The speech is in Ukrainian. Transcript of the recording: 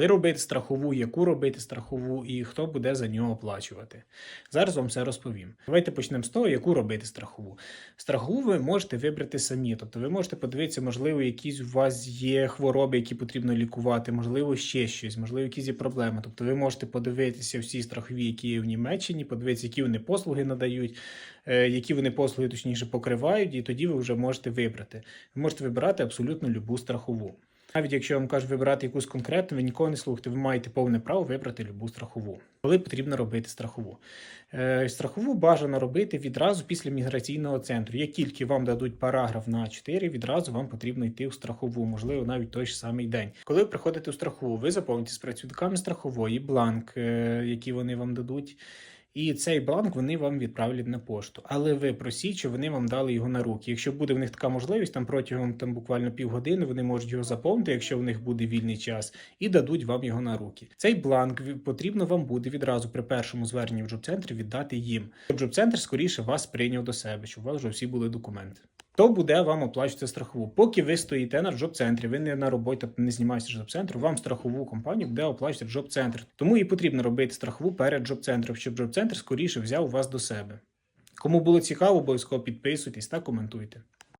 коли робити страхову, яку робити страхову і хто буде за нього оплачувати. Зараз вам все розповім. Давайте почнемо з того, яку робити страхову. Страхову ви можете вибрати самі, тобто ви можете подивитися, можливо, якісь у вас є хвороби, які потрібно лікувати, можливо, ще щось, можливо, якісь є проблеми. Тобто ви можете подивитися всі страхові, які є в Німеччині, подивитися, які вони послуги надають, е, які вони послуги точніше покривають, і тоді ви вже можете вибрати. Ви можете вибирати абсолютно любу страхову. Навіть якщо вам кажуть вибирати якусь конкретну, ви нікого не слухайте, ви маєте повне право вибрати любу страхову. Коли потрібно робити страхову. Е, страхову бажано робити відразу після міграційного центру. Як тільки вам дадуть параграф на 4, відразу вам потрібно йти в страхову, можливо, навіть той ж самий день. Коли ви приходите у страхову, ви заповните з працівниками страхової бланк, е, який вони вам дадуть. І цей бланк вони вам відправлять на пошту. Але ви просіть, щоб вони вам дали його на руки. Якщо буде в них така можливість, там протягом там буквально півгодини вони можуть його заповнити, якщо в них буде вільний час, і дадуть вам його на руки. Цей бланк потрібно вам буде відразу при першому зверненні в джоб-центрі віддати їм. Щоб джоб-центр скоріше вас прийняв до себе, щоб у вас вже всі були документи. Хто буде вам оплачувати страхову? Поки ви стоїте на джоб-центрі, ви не на роботі, тобто не знімаєтеся з джоб-центру, вам страхову компанію буде оплачувати джоб-центр. Тому і потрібно робити страхову перед джоб-центром, щоб джоб-центр скоріше взяв вас до себе. Кому було цікаво, обов'язково підписуйтесь та коментуйте.